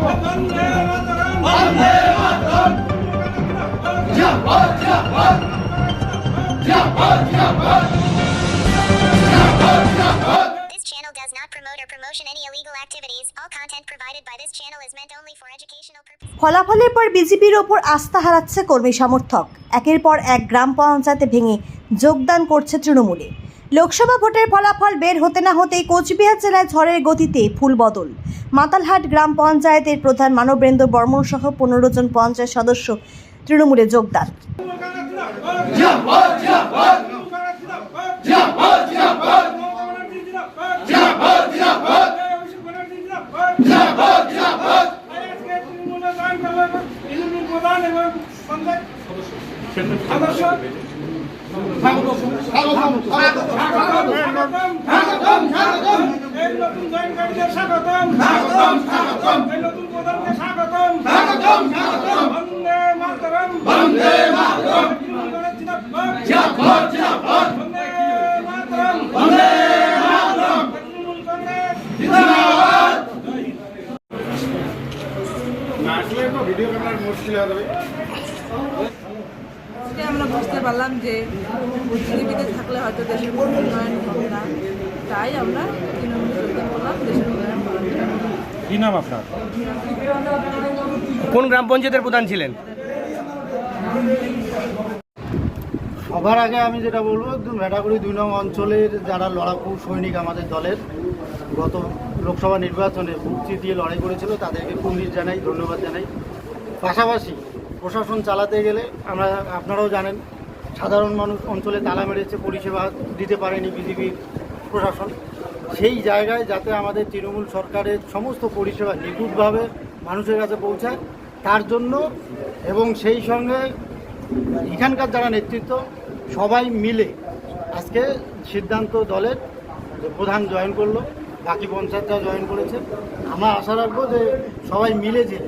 This channel does not promote or promotion any illegal activities. All content provided by this channel is meant only for educational purposes. ফলাফলের পর বিজেপির ওপর আস্থা হারাচ্ছে কর্মী সমর্থক একের পর এক গ্রাম পঞ্চায়েতে ভেঙে যোগদান করছে তৃণমূলে লোকসভা ভোটের ফলাফল বের হতে না হতেই কোচবিহার জেলায় ঝড়ের গতিতে ফুল বদল। মাতালহাট গ্রাম পঞ্চায়েতের প্রধান মানবেন্দ্র বর্মন সহ পনেরো জন পঞ্চায়েত সদস্য তৃণমূলে যোগদান। স্বাগতম স্বাগতম নতুন প্রধানকে বুঝতে পারলাম যে বিজেপিতে থাকলে হয়তো দেশের কোনো উন্নয়ন হবে না। তাই আমরা তৃণমূল যোগদান করলাম দেশের উন্নয়ন করার কি নাম আপনার? কোন গ্রাম পঞ্চায়েতের প্রধান ছিলেন? সবার আগে আমি যেটা বলব একদম ভেটাগুড়ি দুই নং অঞ্চলের যারা লড়াকু সৈনিক আমাদের দলের গত লোকসভা নির্বাচনে মুক্তি দিয়ে লড়াই করেছিল তাদেরকে কুর্নিশ জানাই ধন্যবাদ জানাই। পাশাপাশি প্রশাসন চালাতে গেলে আমরা আপনারাও জানেন সাধারণ মানুষ অঞ্চলে তালা মেরেছে, পরিষেবা দিতে পারেনি বিজেপির প্রশাসন। সেই জায়গায় যাতে আমাদের তৃণমূল সরকারের সমস্ত পরিষেবা নিখুঁতভাবে মানুষের কাছে পৌঁছায়, তার জন্য এবং সেই সঙ্গে এখানকার যারা নেতৃত্ব, সবাই মিলে আজকে সিদ্ধান্ত দলের প্রধান জয়েন করল, বাকি পঞ্চায়েতরা জয়েন করেছে। আমরা আশা রাখব যে সবাই মিলে যে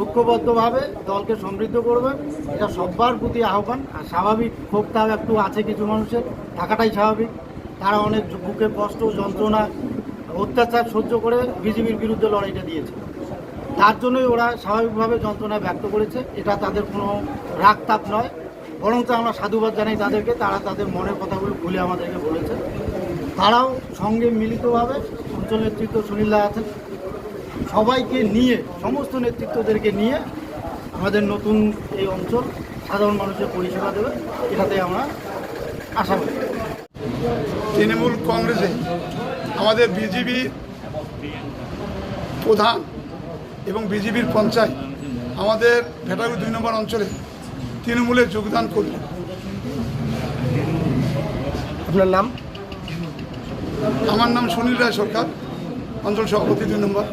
ঐক্যবদ্ধভাবে দলকে সমৃদ্ধ করবে এটা সবার প্রতি আহ্বান। আর স্বাভাবিক ক্ষোভটা একটু আছে কিছু মানুষের। থাকাটাই স্বাভাবিক। তারা অনেক বুকে কষ্ট, যন্ত্রণা, অত্যাচার সহ্য করে বিজেপির বিরুদ্ধে লড়াইটা দিয়েছে। তার জন্যই ওরা স্বাভাবিকভাবে যন্ত্রণা ব্যক্ত করেছে। এটা তাদের কোনো রাগ তাপ নয়। বরঞ্চ আমরা সাধুবাদ জানাই তাদেরকে। তারা তাদের মনের কথাগুলো খুলে আমাদেরকে বলেছে। তারাও সঙ্গে মিলিতভাবে অঞ্চল নেতৃত্ব সুনীলদা আছেন। সবাইকে নিয়ে সমস্ত নেতৃত্বদেরকে নিয়ে আমাদের নতুন এই অঞ্চল সাধারণ মানুষের পরিষেবা দেবে এটাতে আমরা আশা করি। তৃণমূল কংগ্রেসে আমাদের বিজেপি প্রধান এবং বিজেপির পঞ্চায়েত আমাদের ভেটাগুড়ি দুই নম্বর অঞ্চলে তৃণমূলে যোগদান করলেন আপনার নাম? আমার নাম সুনীল রায় সরকার অঞ্চল সভাপতি দুই নম্বর।